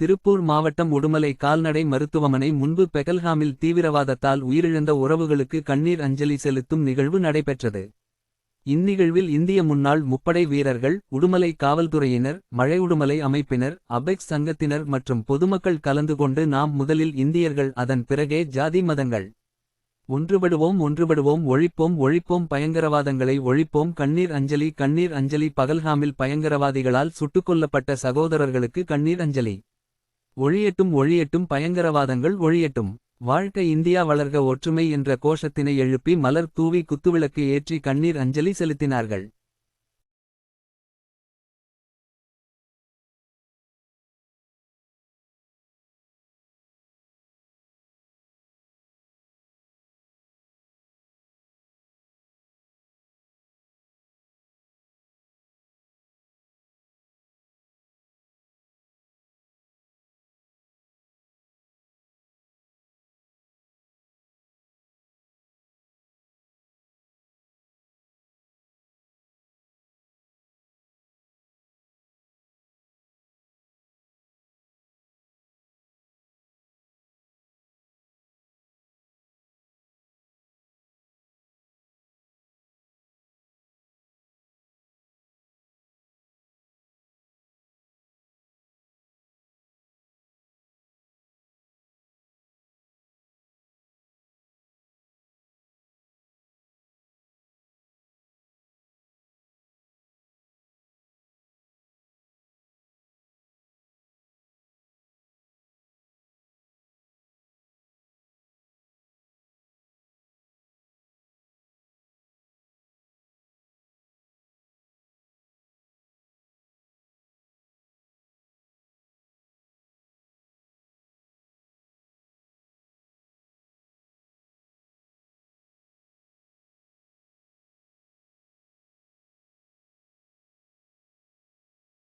திருப்பூர் மாவட்டம் உடுமலை கால்நடை மருத்துவமனை முன்பு பெகல்ஹாமில் தீவிரவாதத்தால் உயிரிழந்த உறவுகளுக்கு கண்ணீர் அஞ்சலி செலுத்தும் நிகழ்வு நடைபெற்றது. இந்நிகழ்வில் இந்திய முன்னாள் முப்படை வீரர்கள் உடுமலை காவல்துறையினர் மழை உடுமலை அமைப்பினர் அபெக்ஸ் சங்கத்தினர் மற்றும் பொதுமக்கள் கலந்து கொண்டு நாம் முதலில் இந்தியர்கள் அதன் பிறகே ஜாதி மதங்கள். ஒன்றுபடுவோம் ஒன்றுபடுவோம் ஒழிப்போம் ஒழிப்போம் பயங்கரவாதங்களை ஒழிப்போம் கண்ணீர் அஞ்சலி கண்ணீர் அஞ்சலி பகல்ஹாமில் பயங்கரவாதிகளால் சுட்டுக்கொல்லப்பட்ட சகோதரர்களுக்கு கண்ணீர் அஞ்சலி. ஒழியட்டும் ஒழியட்டும் பயங்கரவாதங்கள் ஒழியட்டும். வாழ்க்க இந்தியா வளர்க ஒற்றுமை என்ற கோஷத்தினை எழுப்பி மலர் தூவி குத்துவிளக்கு ஏற்றி கண்ணீர் அஞ்சலி செலுத்தினார்கள்.